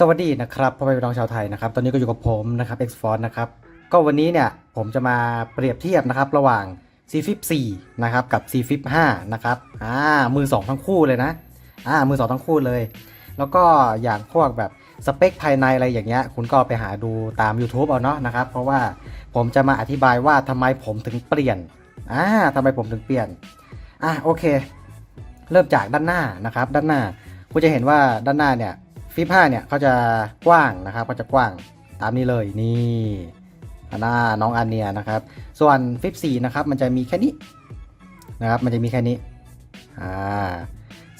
สวัสดีนะครับพ่อแม่พี่น้องชาวไทยนะครับ ตอนนี้ก็อยู่กับผมนะครับ X Force นะครับ ก็วันนี้เนี่ยผมจะมาเปรียบเทียบนะครับ ระหว่าง C Flip 4นะครับ กับ C Flip 5นะครับ อ่า มือ 2 ทั้งคู่เลยนะ อ่า มือ 2 ทั้งคู่เลย แล้วก็อย่างพวกแบบสเปคภายในอะไรอย่างเงี้ย คุณก็ไปหาดูตาม YouTube เอาเนาะนะครับ เพราะว่าผมจะมาอธิบายว่าทำไมผมถึงเปลี่ยน อ่าทำไมผมถึงเปลี่ยน อะโอเค เริ่มจากด้านหน้านะครับ ด้านหน้า คุณจะเห็นว่าด้านหน้าเนี่ย ฟิป5เนี่ยเขาจะกว้างนะครับเขาจะกว้างตามนี้เลยนี่หน้าน้องอันเนียนะครับ ส่วนฟิป4นะครับมันจะมีแค่นี้นะครับมันจะมีแค่นี้อ่า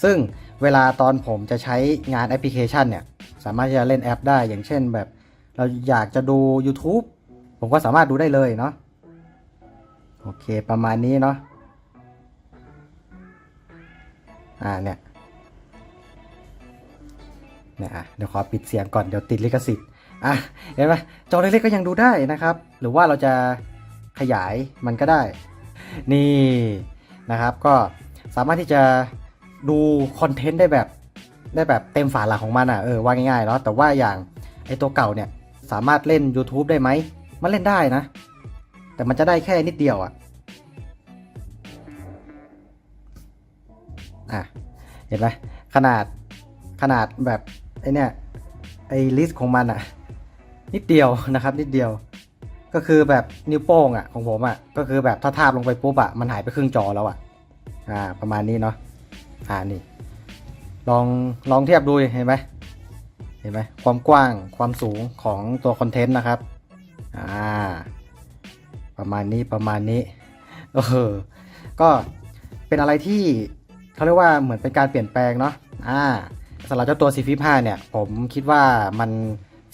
ซึ่งเวลาตอนผมจะใช้งานแอปพลิเคชันเนี่ยสามารถที่จะเล่นแอปได้อย่างเช่นแบบ เราอยากจะดู YouTube ผมก็สามารถดูได้เลยเนาะโอเคประมาณนี้เนาะอ่าเนี่ย เนี่ยอะเดี๋ยวขอปิดเสียงก่อนเดี๋ยวติดลิขสิทธิ์อะเห็นไหมจอเล็กๆก็ยังดูได้นะครับ หรือว่าเราจะขยายมันก็ได้ นี่นะครับก็สามารถที่จะดูคอนเทนต์ได้แบบได้แบบเต็มฝาหลังของมันอะเออว่าง่ายๆเนาะแต่ว่าอย่างไอตัวเก่าเนี่ยสามารถเล่น YouTube ได้ไหมมันเล่นได้นะ แต่มันจะได้แค่นิดเดียวอะอะเห็นไหมขนาดขนาดแบบ เนี่ยไอลิสต์ของมันอะนิดเดียวนะครับ นิดเดียว ก็คือแบบนิ้วโป้งอะของผมอะก็คือแบบถ้าทาบลงไปปุ๊บอะมันหายไปครึ่งจอแล้วอะอ่า ประมาณนี้เนาะอ่านี่ ลองลองเทียบดูเห็นไหมเห็นไหมความกว้างความสูงของตัวคอนเทนต์นะครับอ่าประมาณนี้ประมาณนี้เออก็เป็นอะไรที่เขาเรียกว่าเหมือนเป็นการเปลี่ยนแปลงเนาะอ่า สำหรับเจ้าตัว C f i p 5เนี่ยผมคิดว่ามัน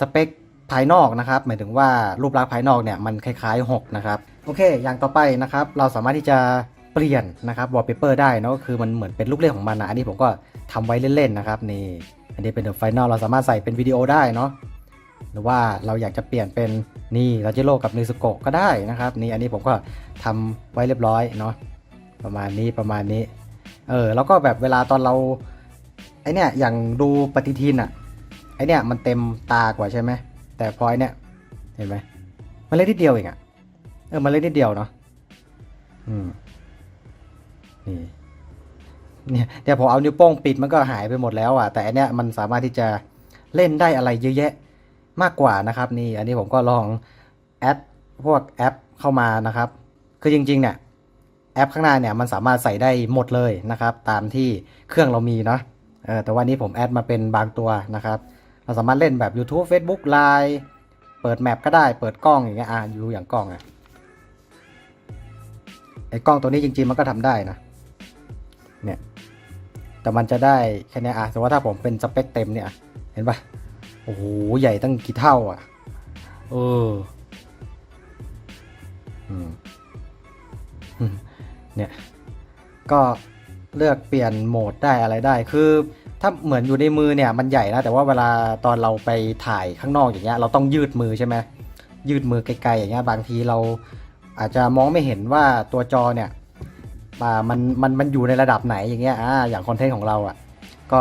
สเปคภายนอกนะครับ หมายถึงว่ารูปลักษณ์ภายนอกเนี่ยมันคล้ายๆ 6 นะครับ โอเค อย่างต่อไปนะครับ เราสามารถที่จะเปลี่ยนนะครับวอลเปเปอร์ได้เนะก็คือมันเหมือนเป็นลูกเล่นของมันนะอันนี้ผมก็ทำไว้เล่นๆนะครับนี่อันนี้เป็นเดอะไฟนอลเราสามารถใส่เป็นวิดีโอได้เนาะหรือว่าเราอยากจะเปลี่ยนเป็นนี่ราเจโรกับเนซุโกะก็ได้นะครับนี่อันนี้ผมก็ทำไว้เรียบร้อยเนาะประมาณนี้ประมาณนี้เออแล้วก็แบบเวลาตอนเรา ไอเนี่ยอย่างดูปฏิทินอะไอเนี่ยมันเต็มตากว่าใช่ไหมแต่พอไอเนี่ยเห็นไหมมันเล็กนิดเดียวเองอะเออมันเล็กนิดเดียวเนาะอืมนี่เนี่ยเดี๋ยวผมเอานิ้วโป้งปิดมันก็หายไปหมดแล้วอะแต่อันเนี้ยมันสามารถที่จะเล่นได้อะไรเยอะแยะมากกว่านะครับ นี่อันนี้ผมก็ลองแอดพวกแอปเข้ามานะครับ คือจริงๆเนี่ยแอปข้างหน้าเนี่ยมันสามารถใส่ได้หมดเลยนะครับ ตามที่เครื่องเรามีเนาะ เออแต่ว่านี้ผมแอดมาเป็นบางตัวนะครับ เราสามารถเล่นแบบ YouTube Facebook Line เปิดแมปก็ได้ เปิดกล้องอย่างเงี้ย อะดูอย่างกล้องอะ ไอ้กล้องตัวนี้จริง ๆ มันก็ทำได้นะ เนี่ย แต่มันจะได้แค่เนี้ยอะแต่ว่าถ้าผมเป็นสเปคเต็มเนี่ย เห็นปะโอ้โห ใหญ่ตั้งกี่เท่าอะ เออ อืมเนี่ย ก็ เลือกเปลี่ยนโหมดได้อะไรได้ คือถ้าเหมือนอยู่ในมือเนี่ยมันใหญ่นะ แต่ว่าเวลาตอนเราไปถ่ายข้างนอกอย่างเงี้ยเราต้องยืดมือใช่ไหมยืดมือไกลๆอย่างเงี้ยบางทีเราอาจจะมองไม่เห็นว่าตัวจอเนี่ยมันมันมันอยู่ในระดับไหนอย่างเงี้ยอ่าอย่างคอนเทนต์ของเราอะก็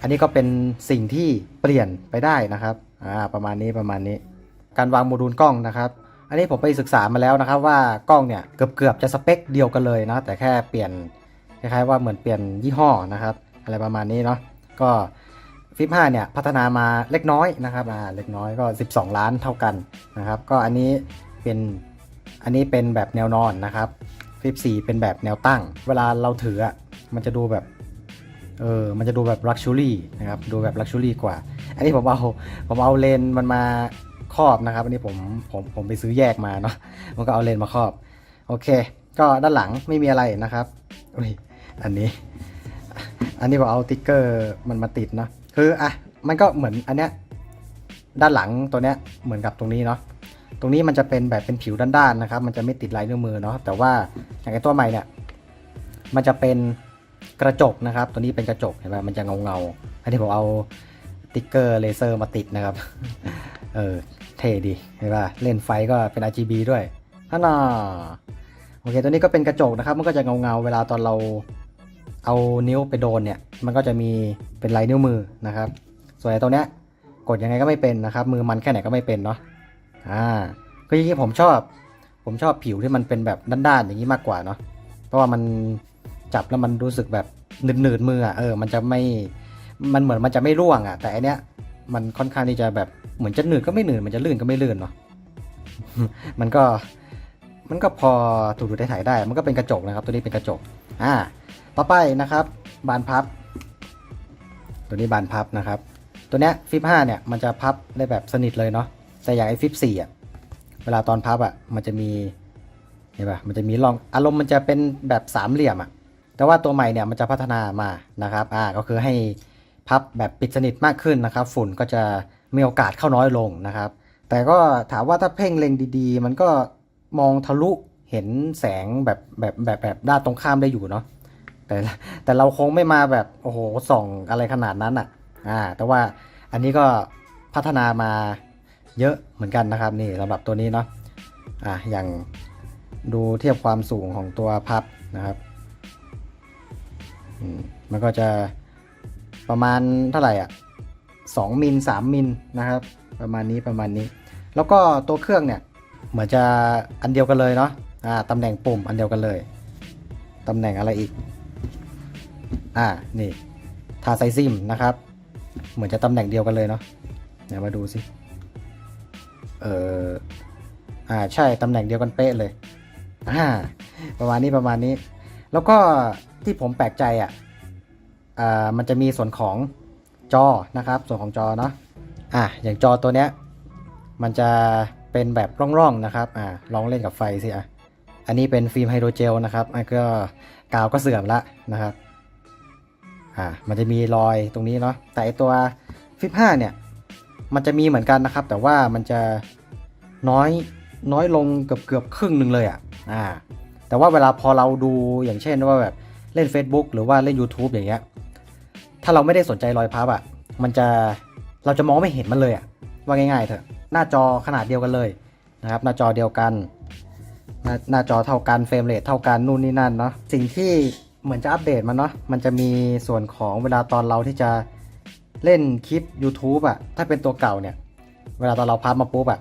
อันนี้ก็เป็นสิ่งที่เปลี่ยนไปได้นะครับอ่าประมาณนี้ประมาณนี้ การวางโมดูลกล้องนะครับอันนี้ผมไปศึกษามาแล้วนะครับว่ากล้องเนี่ยเกือบเกือบๆจะสเปคเดียวกันเลยนะแต่แค่เปลี่ยน คล้ายๆว่าเหมือนเปลี่ยนยี่ห้อนะครับ อะไรประมาณนี้เนาะก็ฟิป5เนี่ยพัฒนามาเล็กน้อยนะครับอ่าเล็กน้อยก็ 12 ล้านเท่ากันนะครับก็อันนี้เป็นอันนี้เป็นแบบแนวนอนนะครับฟิป4เป็นแบบแนวตั้ง เวลาเราถืออะมันจะดูแบบเออมันจะดูแบบลักชัวรี่นะครับดูแบบลักชัวรี่กว่า อันนี้ผมเอาผมเอาเลนส์มันมาครอบนะครับ อันนี้ผมผมผมไปซื้อแยกมาเนาะมันก็เอาเลนส์มาครอบ โอเค ก็ด้านหลังไม่มีอะไรนะครับ อันนี้ อันนี้ผมเอาติ๊กเกอร์มันมาติดเนาะคืออะมันก็เหมือนอันเนี้ยด้านหลังตัวเนี้ยเหมือนกับตรงนี้เนาะตรงนี้มันจะเป็นแบบเป็นผิวด้านๆนะครับ มันจะไม่ติดลายนิ้วมือเนาะแต่ว่าอย่างไอตัวใหม่เนี่ยมันจะเป็นกระจกนะครับ ตัวนี้เป็นกระจกเห็นไหมมันจะเงาเงาๆอันนี้ผมเอาติ๊กเกอร์เลเซอร์มาติดนะครับเออเท่ดีเห็นป่ะเล่นไฟก็เป็น RGB ด้วยฮ่าน่าโอเคตัวนี้ก็เป็นกระจกนะครับ มันก็จะเงาเงาๆเวลาตอนเรา เอานิ้วไปโดนเนี่ย มันก็จะมีเป็นลายนิ้วมือนะครับ ส่วนไอ้ตัวเนี้ยกดยังไงก็ไม่เป็นนะครับ มือมันแค่ไหนก็ไม่เป็นเนาะอ่าก็จริงๆผมชอบ ผมชอบผิวที่มันเป็นแบบด้านๆอย่างนี้มากกว่าเนาะเพราะว่ามันจับแล้วมันรู้สึกแบบหนืดๆมืออะเออมันจะไม่มันเหมือนมันจะไม่ร่วงอะ แต่อันเนี้ยมันค่อนข้างที่จะแบบเหมือนจะหนืดก็ไม่หนืดมันจะลื่นก็ไม่ลื่นเนาะมันก็มันก็พอถูกดูได้ถ่ายได้ มันก็เป็นกระจกนะครับ ตัวนี้เป็นกระจก อ่า ต่อไปนะครับ บานพับ ตัวนี้บานพับนะครับ ตัวเนี้ยฟิป5เนี่ยมันจะพับได้แบบสนิทเลยเนาะแต่อย่างไอ้ฟิป4อะเวลาตอนพับอะมันจะมีเห็นปะมันจะมีร่องอารมณ์มันจะเป็นแบบสามเหลี่ยมอะแต่ว่าตัวใหม่เนี่ยมันจะพัฒนามานะครับอ่าก็คือให้พับแบบปิดสนิทมากขึ้นนะครับ ฝุ่นก็จะมีโอกาสเข้าน้อยลงนะครับ แต่ก็ถามว่าถ้าเพ่งเล็งดีๆ มันก็มองทะลุเห็นแสงแบบแบบแบบแบบด้านตรงข้ามได้อยู่เนาะ แต่แต่เราคงไม่มาแบบโอ้โหส่องอะไรขนาดนั้นอะอ่าแต่ว่าอันนี้ก็พัฒนามาเยอะเหมือนกันนะครับนี่สำหรับตัวนี้เนาะอ่าอย่างดูเทียบความสูงของตัวพับนะครับมมันก็จะประมาณเท่าไหร่อะสองมิลสามมิลนะครับ ประมาณนี้ประมาณนี้ แล้วก็ตัวเครื่องเนี่ยเหมือนจะอันเดียวกันเลยเนาะอ่าตำแหน่งปุ่มอันเดียวกันเลยตำแหน่งอะไรอีก อ่า นี่ ทาไซซิมนะครับ เหมือนจะตำแหน่งเดียวกันเลยเนาะ เดี๋ยวมาดูสิ เอออ่า ใช่ ตำแหน่งเดียวกันเป๊ะเลย อ่า ประมาณนี้ประมาณนี้ แล้วก็ที่ผมแปลกใจอะ อ่า มันจะมีส่วนของจอนะครับ ส่วนของจอเนาะ อะอย่างจอตัวเนี้ย มันจะเป็นแบบร่องๆนะครับ อ่า ลองเล่นกับไฟสิอะอันนี้เป็นฟิล์มไฮโดรเจลนะครับอันก็กาวก็เสื่อมละนะครับ อ่ามันจะมีรอยตรงนี้เนาะแต่ตัวฟิป5เนี่ยมันจะมีเหมือนกันนะครับ แต่ว่ามันจะน้อยน้อยลงเกือบเกือบครึ่งหนึ่งเลยอะอ่าแต่ว่าเวลาพอเราดูอย่างเช่นว่าแบบเล่น Facebook หรือว่าเล่น YouTube อย่างเงี้ยถ้าเราไม่ได้สนใจรอยพับอะมันจะเราจะมองไม่เห็นมันเลยอะว่าง่ายๆเถอะหน้าจอขนาดเดียวกันเลยนะครับหน้าจอเดียวกันหน้าจอเท่ากันเฟรมเรทเท่ากันนู่นนี่นั่นเนาะสิ่งที่ เหมือนจะอัปเดตมันเนาะ มันจะมีส่วนของเวลาตอนเราที่จะเล่นคลิป YouTube อะถ้าเป็นตัวเก่าเนี่ย เวลาตอนเราพับมาปุ๊บอะ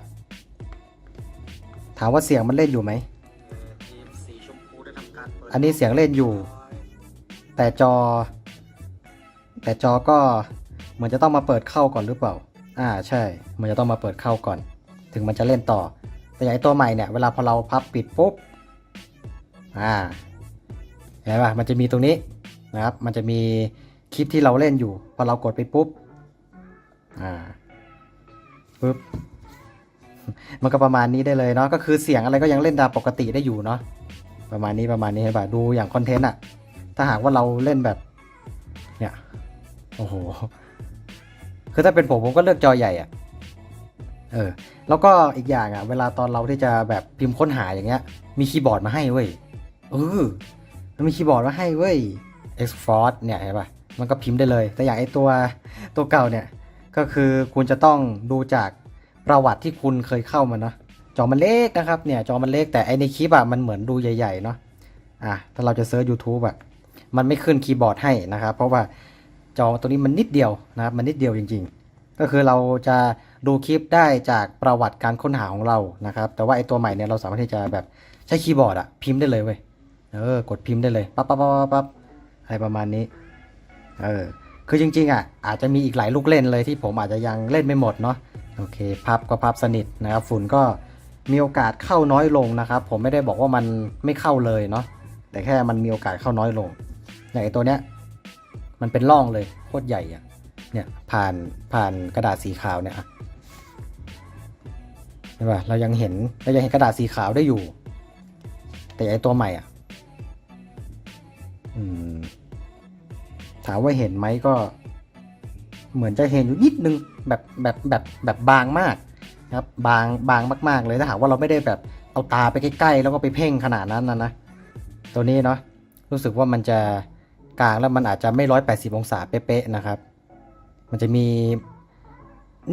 ถามว่าเสียงมันเล่นอยู่ไหม อันนี้เสียงเล่นอยู่ แต่จอ แต่จอก็เหมือนจะต้องมาเปิดเข้าก่อนหรือเปล่า อ่าใช่ มันจะต้องมาเปิดเข้าก่อน ถึงมันจะเล่นต่อ แต่อย่างไอตัวใหม่เนี่ย เวลาพอเราพับปิดปุ๊บ อ่า เห็นป่ะมันจะมีตรงนี้นะครับ มันจะมีคลิปที่เราเล่นอยู่ พอเรากดไปปุ๊บ อ่า ปุ๊บ มันก็ประมาณนี้ได้เลยเนาะ ก็คือเสียงอะไรก็ยังเล่นตามปกติได้อยู่เนาะ ประมาณนี้ประมาณนี้เห็นป่ะ ดูอย่างคอนเทนต์อะถ้าหากว่าเราเล่นแบบ เนี่ย โอ้โห คือถ้าเป็นผมผมก็เลือกจอใหญ่อะเออ แล้วก็อีกอย่างอะเวลาตอนเราที่จะแบบพิมพ์ค้นหาอย่างเงี้ย มีคีย์บอร์ดมาให้เว้ย เออ มันมีคีย์บอร์ดมาให้เว้ย Export เนี่ยเห็นปะมันก็พิมพ์ได้เลย แต่อย่างไอตัวตัวเก่าเนี่ย ก็คือคุณจะต้องดูจากประวัติที่คุณเคยเข้ามาเนาะจอมันเล็กนะครับเนี่ยจอมันเล็กแต่ไอในคลิปอะมันเหมือนดูใหญ่ๆเนาะอะถ้าเราจะเซิร์ช YouTube อะมันไม่ขึ้นคีย์บอร์ดให้นะครับ เพราะว่าจอตัวนี้มันนิดเดียวนะครับมันนิดเดียวจริง ๆ ก็คือเราจะดูคลิปได้จากประวัติการค้นหาของเรานะครับ แต่ว่าไอตัวใหม่เนี่ยเราสามารถที่จะแบบใช้คีย์บอร์ดอะพิมพ์ได้เลยเว้ย เออกดพิมพ์ได้เลยปั๊บปั๊บปั๊บปั๊บปั๊บอะไรประมาณนี้ เออ คือจริง ๆ อะ อาจจะมีอีกหลายลูกเล่นเลยที่ผมอาจจะยังเล่นไม่หมดเนาะ โอเค พับก็พับสนิทนะครับ ฝุ่นก็มีโอกาสเข้าน้อยลงนะครับ ผมไม่ได้บอกว่ามันไม่เข้าเลยเนาะ แต่แค่มันมีโอกาสเข้าน้อยลง อย่างไอตัวเนี้ย มันเป็นร่องเลย โคตรใหญ่อะเนี่ย ผ่านผ่านกระดาษสีขาวเนี่ยอะเห็นป่ะ เรายังเห็น เรายังเห็นกระดาษสีขาวได้อยู่ แต่ไอตัวใหม่อะ ถามว่าเห็นไหมก็ เหมือนจะเห็นอยู่นิดนึงแบบแบบแบบแบบบางมากครับบางบางมาก ๆ เลยถ้าหากว่าเราไม่ได้แบบเอาตาไปใกล้ๆแล้วก็ไปเพ่งขนาดนั้นนะนะตัวนี้เนาะรู้สึกว่ามันจะกลางแล้วมันอาจจะไม่ร้อยแปดสิบองศาเป๊ะๆนะครับ มันจะมี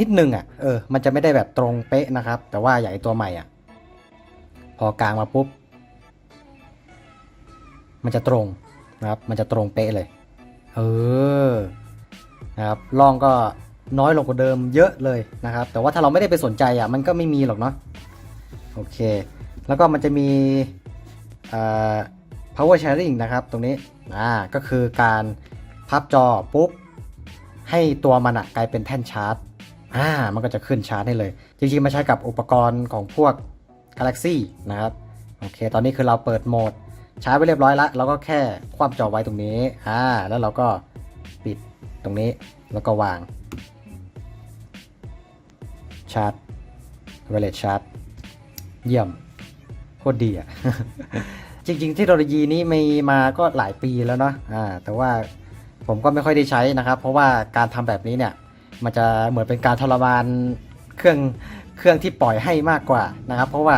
นิดนึงอะเออมันจะไม่ได้แบบตรงเป๊ะนะครับ แต่ว่าอย่างตัวใหม่อะพอกลางมาปุ๊บ มันจะตรง นะครับ มันจะตรงเป๊ะเลย เออ นะครับล่องก็น้อยลงกว่าเดิมเยอะเลยนะครับ แต่ว่าถ้าเราไม่ได้ไปสนใจอะ มันก็ไม่มีหรอกเนาะ โอเค แล้วก็มันจะมีเอ่อ power sharing นะครับ ตรงนี้ อ่า ก็คือการพับจอปุ๊บ ให้ตัวมันอะกลายเป็นแท่นชาร์จ อ่า มันก็จะขึ้นชาร์จให้เลย จริงๆ มาใช้กับอุปกรณ์ของพวก Galaxy นะครับ โอเค ตอนนี้คือเราเปิดโหมด ชาร์จไว้เรียบร้อยแล้วเราก็แค่คว่ำจอไว้ตรงนี้อ่าแล้วเราก็ปิดตรงนี้แล้วก็วางชาร์จเวเลชาร์จเยี่ยมโคตรดีอะ จริงๆเทคโนโลยีนี้มีมาก็หลายปีแล้วเนาะอ่าแต่ว่าผมก็ไม่ค่อยได้ใช้นะครับ เพราะว่าการทำแบบนี้เนี่ย มันจะเหมือนเป็นการทรมานเครื่องเครื่องที่ปล่อยให้มากกว่านะครับ เพราะว่า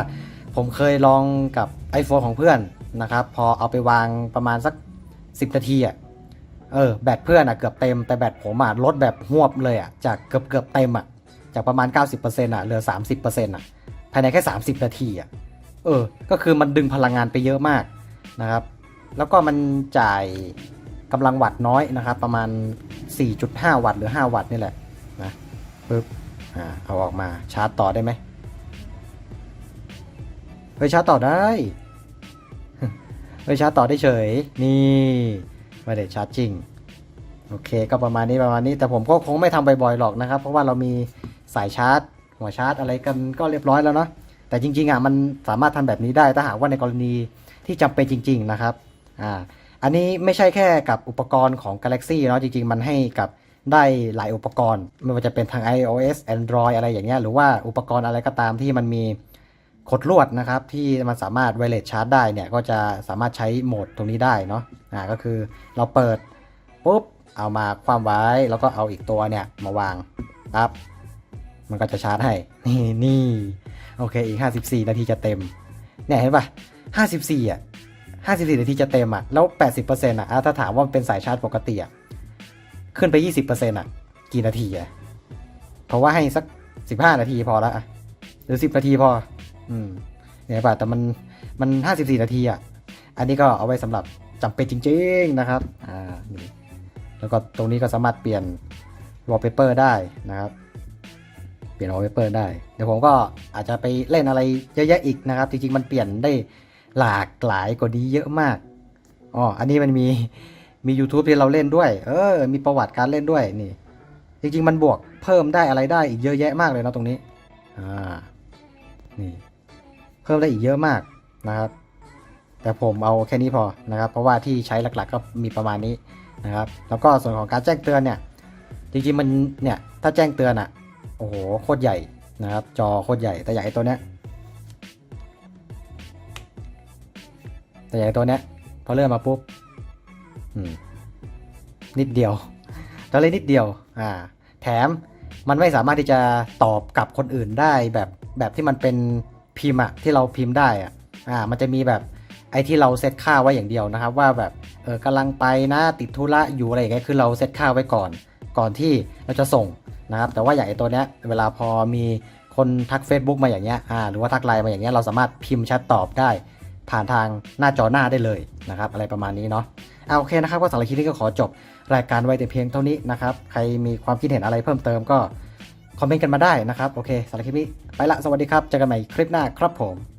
ผมเคยลองกับ iPhone ของเพื่อน นะครับ พอเอาไปวางประมาณสัก 10 นาทีอะเออแบตเพื่อนอะเกือบเต็มแต่แบตผมอะลดแบบหวบเลยอะจากเกือบเกือบเต็มอะจากประมาณ 90%อะเหลือ 30%อะภายในแค่ 30 นาทีอะเออก็คือมันดึงพลังงานไปเยอะมากนะครับ แล้วก็มันจ่ายกำลังวัตต์น้อยนะครับ ประมาณ 4.5 วัตต์หรือ 5 วัตต์นี่แหละนะปึ๊บอ่าเอาออกมาชาร์จต่อได้ไหมเฮ้ยชาร์จต่อได้ เฮ้ยชาร์จต่อได้เฉย นี่ไม่ได้ชาร์จจริง โอเค ก็ประมาณนี้ประมาณนี้ แต่ผมก็คงไม่ทำบ่อยๆหรอกนะครับ เพราะว่าเรามีสายชาร์จ หัวชาร์จอะไรกันก็เรียบร้อยแล้วเนาะ แต่จริงๆอะมันสามารถทำแบบนี้ได้ ถ้าหากว่าในกรณีที่จำเป็นจริง ๆนะครับ อ่า อันนี้ไม่ใช่แค่กับอุปกรณ์ของ Galaxy เนาะ จริง ๆ มันให้กับได้หลายอุปกรณ์ ไม่ว่าจะเป็นทาง iOS Android อะไรอย่างเงี้ย หรือว่าอุปกรณ์อะไรก็ตามที่มันมี ขดลวดนะครับที่มันสามารถไวเลสชาร์จได้เนี่ยก็จะสามารถใช้โหมดตรงนี้ได้เนาะอ่าก็คือเราเปิดปุ๊บเอามาคว่ำไว้แล้วก็เอาอีกตัวเนี่ยมาวางปั๊บมันก็จะชาร์จให้ นี่นี่โอเคอีก 54 นาทีจะเต็มเนี่ยเห็นปะ54อะ54 นาทีจะเต็มอะแล้ว 80%อะอะถ้าถามว่าเป็นสายชาร์จปกติอะขึ้นไป 20%อะกี่นาทีอะเพราะว่าให้สัก 15 นาทีพอแล้วอะหรือ 10 นาทีพอ อืมเนี่ยป่ะแต่มันมัน54นาทีอะ อันนี้ก็เอาไว้สำหรับจำเป็นจริง ๆนะครับ อ่านี่แล้วก็ตรงนี้ก็สามารถเปลี่ยน wallpaper ได้นะครับ เปลี่ยน wallpaper ได้ เดี๋ยวผมก็อาจจะไปเล่นอะไรเยอะแยะอีกนะครับ จริงๆมันเปลี่ยนได้หลากหลายกว่านี้เยอะมาก อ๋อ อันนี้มันมีมี YouTube ที่เราเล่นด้วย เออ มีประวัติการเล่นด้วยนี่ จริงๆ มันบวกเพิ่มได้อะไรได้อีกเยอะแยะมากเลยเนาะตรงนี้ อ่า นี่ เพิ่มได้อีกเยอะมากนะครับ แต่ผมเอาแค่นี้พอนะครับ เพราะว่าที่ใช้หลักๆก็มีประมาณนี้นะครับ แล้วก็ส่วนของการแจ้งเตือนเนี่ย จริงๆมันเนี่ยถ้าแจ้งเตือนอะโอ้โหโคตรใหญ่นะครับ จอโคตรใหญ่แต่ใหญ่ตัวเนี้ยแต่ใหญ่ตัวเนี้ยพอเลื่อนมาปุ๊บอืมนิดเดียวตัวเล็กนิดเดียวอ่าแถมมันไม่สามารถที่จะตอบกับคนอื่นได้แบบแบบที่มันเป็น พิมพ์อะที่เราพิมพ์ได้อะอ่ามันจะมีแบบไอ้ที่เราเซตค่าไว้อย่างเดียวนะครับ ว่าแบบเออกำลังไปนะติดธุระอยู่อะไรอย่างเงี้ยคือเราเซตค่าไว้ก่อน ก่อนที่เราจะส่งนะครับ แต่ว่าอย่างไอ้ตัวเนี้ยเวลาพอมีคนทัก Facebook มาอย่างเงี้ยอ่าหรือว่าทักไลน์มาอย่างเงี้ยเราสามารถพิมพ์แชทตอบได้ ผ่านทางหน้าจอหน้าได้เลยนะครับ อะไรประมาณนี้เนาะเอาโอเคนะครับก็สำหรับคลิปนี้ก็ขอจบรายการไว้แต่เพียงเท่านี้นะครับ ใครมีความคิดเห็นอะไรเพิ่มเติมก็ คอมเมนต์กันมาได้นะครับ โอเคสำหรับคลิปนี้ ไปละ สวัสดีครับ เจอกันใหม่คลิปหน้าครับผม